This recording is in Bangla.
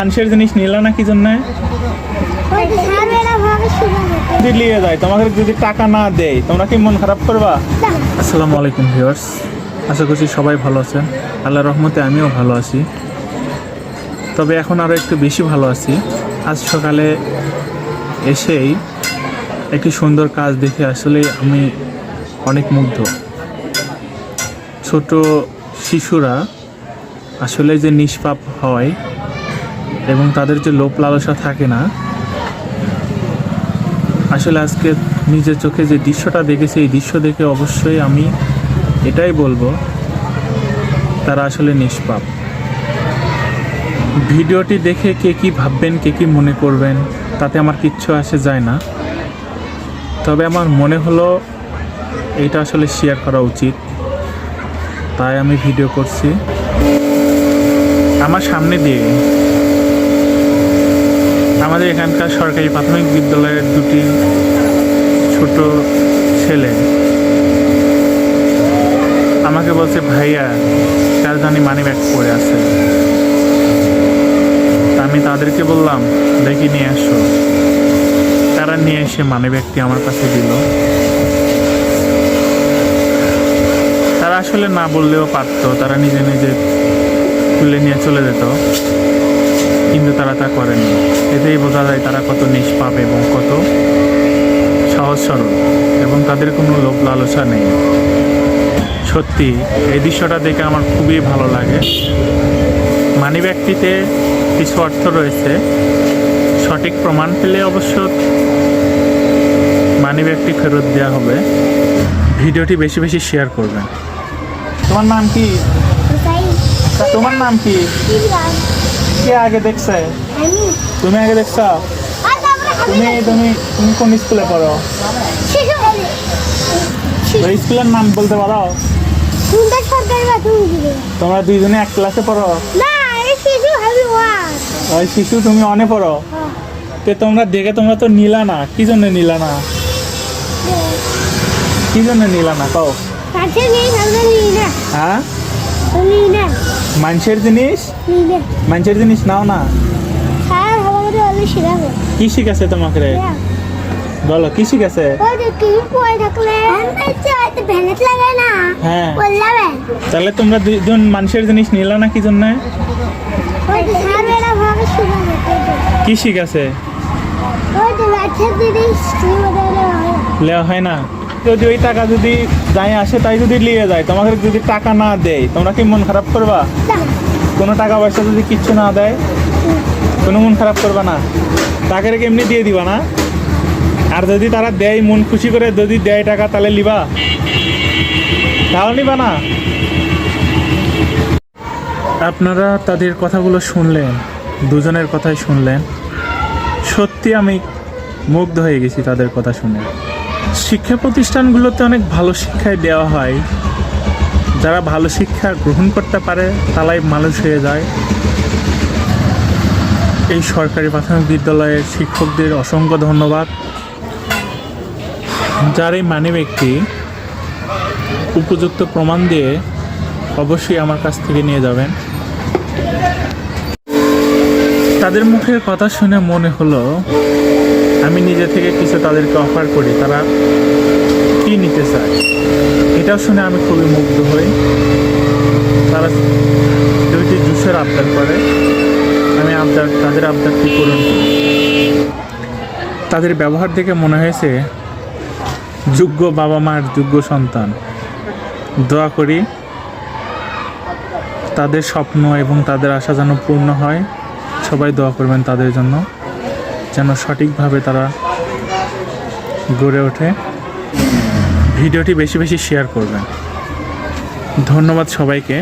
মানুষের জিনিস নিলা না কি জন্য? নিয়ে যায় তোমাদের যদি টাকা না দেয়, তোমরা কি মন খারাপ করবা? আসসালামু আলাইকুম, ভিউয়ার্স। আশা করছি সবাই ভালো আছেন। আল্লাহ রহমতে আমিও ভালো আছি। তবে এখন আরও একটু বেশি ভালো আছি। আজ সকালে এসেই একটি সুন্দর কাজ দেখে আসলে আমি অনেক মুগ্ধ। ছোট শিশুরা আসলে যে নিষ্পাপ হয় এবং তাদের যে লোভ লালসা থাকে না, আসলে আজকে নিজের চোখে যে দৃশ্যটা দেখেছি, এই দৃশ্য দেখে অবশ্যই আমি এটাই বলব, তারা আসলে নিষ্পাপ। ভিডিওটি দেখে কে কি ভাববেন, কে কি মনে করবেন, তাতে আমার কিচ্ছু আসে যায় না। তবে আমার মনে হলো, এটা আসলে শেয়ার করা উচিত। তাই আমি ভিডিও করছি। আমার সামনে দিয়ে আমাদের এখানকার সরকারি প্রাথমিক বিদ্যালয়ের দুটি ছোট ছেলে। আমাকে বলছে, ভাইয়া কার জানি মানি ব্যাগ পড়ে আছে। আমি তাদেরকে বললাম, দেখি নিয়ে আসো। তারা নিয়ে এসে মানি ব্যাগটি আমার কাছে দিল। তারা আসলে না বললেও পারতো, তারা নিজে নিজে তুলে নিয়ে চলে যেত। কিন্তু তারা তা করেনি এতেই বোঝা যায় তারা কত নিষ্পাপ এবং কত সহজ সরল এবং তাদের কোনো লোভ লালসা নেই। সত্যি এই দৃশ্যটা দেখে আমার খুবই ভালো লাগে। মানি ব্যাগটিতে কিছু অর্থ রয়েছে। সঠিক প্রমাণ পেলে অবশ্য মানি ব্যাগটি ফেরত দেওয়া হবে। ভিডিওটি বেশি বেশি শেয়ার করবেন। তোমার নাম কি? তোমার নাম কি? কে আগে দেখছে? তুমি আগে দেখছ? তুমি তুমি তুমি কোন স্কুলে পড়ো? ওই স্কুলের নাম বলতে পারো? তোমরা দুইজনে এক ক্লাসে পড়ো? ওই শিশু তুমি অনে পড়ো? তো তোমরা দেখে তোমরা তো নিলা না। কি জন্য নিলা না? কি জন্য নিলা না? কও। হ্যাঁ? মানুষের জিনিস? মানুষের জিনিস নাও না। কি শিখাছে তোমাকে? রে বলো কি শিখাছে হ্যাঁ। তাহলে তোমরা দুজন মানুষের জিনিস নিলা না কি জন্য? কি শিখাছে লেওয়া হয় না? যদি ওই টাকা যদি যাই আসে তাই যদি নিয়ে যায় তোমাকে যদি টাকা না দেয় তোমরা কি মন খারাপ করবা? কোনো টাকা পয়সা যদি কিচ্ছু না দেয় কোনো মন খারাপ করবা না। টাকা রেখে এমনি দিয়ে দিবা না? আর যদি তারা দেয় মন খুশি করে যদি দেয় টাকা তাহলে লিবা। তাহলে নিবা না। আপনারা তাদের কথাগুলো শুনলেন দুজনের কথাই শুনলেন। সত্যি আমি মুগ্ধ হয়ে গেছি তাদের কথা শুনে। শিক্ষা প্রতিষ্ঠানগুলোতে অনেক ভালো শিক্ষাই দেওয়া হয়। যারা ভালো শিক্ষা গ্রহণ করতে পারে, তারাই মানুষ হয়ে যায়। এই সরকারি প্রাথমিক বিদ্যালয়ের শিক্ষকদের অসংখ্য ধন্যবাদ। যার এই মানি ব্যক্তি উপযুক্ত প্রমাণ দিয়ে অবশ্যই আমার কাছ থেকে নিয়ে যাবেন। তাদের মুখের কথা শুনে মনে হলো আমি নিজে থেকে কিছু তাদেরকে অফার করি, তারা কি নিতে চায়? এটাও শুনে আমি খুবই মুগ্ধ হই। তারা দুইটি জুসের আবদার করে। আমি আবদার, তাদের আবদারটি পূরণ করি তাদের ব্যবহার দেখে মনে হয়েছে, যোগ্য বাবা মার যোগ্য সন্তান। দোয়া করি, তাদের স্বপ্ন এবং তাদের আশা যেন পূর্ণ হয়। সবাই দোয়া করবেন তাদের জন্য। যেন সঠিকভাবে তারা গড়ে ওঠে। ভিডিওটি বেশি বেশি শেয়ার করবেন। ধন্যবাদ সবাইকে।